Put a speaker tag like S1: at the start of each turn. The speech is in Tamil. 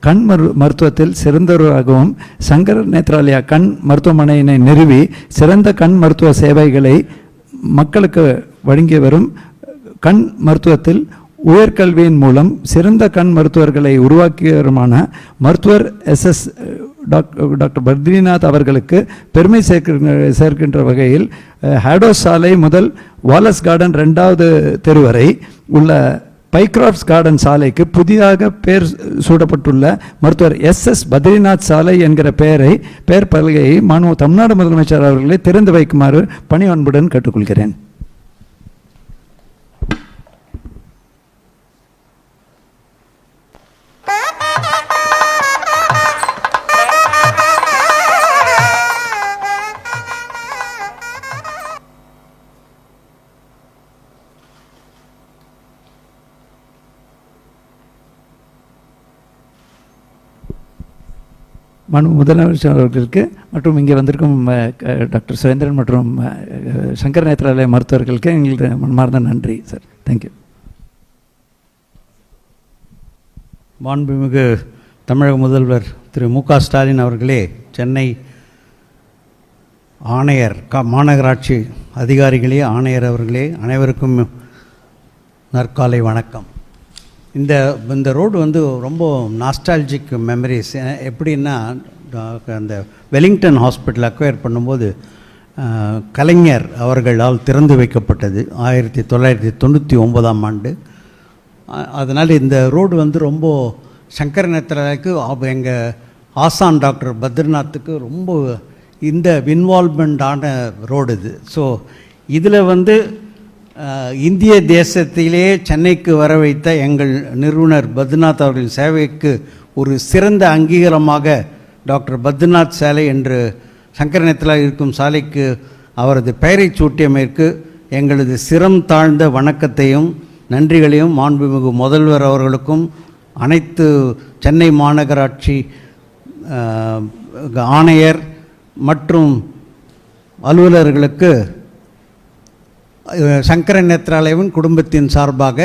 S1: கண் மரு மருத்துவத்தில் சிறந்தவராகவும் சங்கர் நேத்ராலயா கண் மருத்துவமனையினை நிறுவி சிறந்த கண் மருத்துவ சேவைகளை மக்களுக்கு வழங்கி வரும் கண் மருத்துவத்தில் உயர்கல்வியின் மூலம் சிறந்த கண் மருத்துவர்களை உருவாக்கியவருமான மருத்துவர் எஸ் எஸ் டாக்டர் பத்ரிநாத் அவர்களுக்கு பெருமை சேர்க்க சேர்க்கின்ற வகையில் ஹேடோ ஹேடோஸ் சாலை முதல் வாலஸ் கார்டன் ரெண்டாவது தெருவரை உள்ள பைக்ராஃப்ட்ஸ் கார்டன் சாலைக்கு புதிதாக பெயர் சூடப்பட்டுள்ள மருத்துவர் எஸ் எஸ் பத்ரிநாத் சாலை என்கிற பெயரை பெயர் பலகையை மாணவ தமிழ்நாடு முதலமைச்சர் அவர்களை திறந்து வைக்குமாறு பணி அன்புடன் கேட்டுக்கொள்கிறேன். மனு முதலமைச்சர் அவர்களுக்கு மற்றும் இங்கே வந்திருக்கும் டாக்டர் சுரேந்திரன் மற்றும் சங்கர் நேத்ராலய மருத்துவர்களுக்கு எங்களுக்கு மன்மார்ந்த நன்றி சார். தேங்க்யூ
S2: மாண்புமிகு தமிழக முதல்வர் திரு மு க ஸ்டாலின் அவர்களே சென்னை ஆணையர் க மாநகராட்சி அதிகாரிகளே ஆணையர் அவர்களே அனைவருக்கும் நற்காலை வணக்கம். இந்த இந்த ரோடு வந்து ரொம்ப நாஸ்டாலஜிக் மெமரிஸ் எப்படின்னா அந்த வெலிங்டன் ஹாஸ்பிட்டல் அக்வயர் பண்ணும்போது கலைஞர் அவர்களால் திறந்து வைக்கப்பட்டது. ஆயிரத்தி தொள்ளாயிரத்தி தொண்ணூற்றி ஒன்பதாம் ஆண்டு. அதனால் இந்த ரோடு வந்து ரொம்ப சங்கர நேத்திராவுக்கு எங்கள் ஆசான் டாக்டர் பத்ரிநாத்துக்கு ரொம்ப இந்த இன்வால்மெண்டான ரோடு இது. ஸோ இதில் வந்து இந்திய தேசத்திலே சென்னைக்கு வர வைத்த எங்கள் நிறுவனர் பத்ரிநாத் அவர்களின் சேவைக்கு ஒரு சிறந்த அங்கீகாரமாக டாக்டர் பத்ரிநாத் சாலை என்று சங்கரநேத்தில் இருக்கும் சாலைக்கு அவரது பெயரை சூட்டியமைக்கு எங்களது சிரம் தாழ்ந்த வணக்கத்தையும் நன்றிகளையும் மாண்புமிகு முதல்வர் அவர்களுக்கும் அனைத்து சென்னை மாநகராட்சி ஆணையர் மற்றும் அலுவலர்களுக்கு சங்கர நேத்ராலயவின் குடும்பத்தின் சார்பாக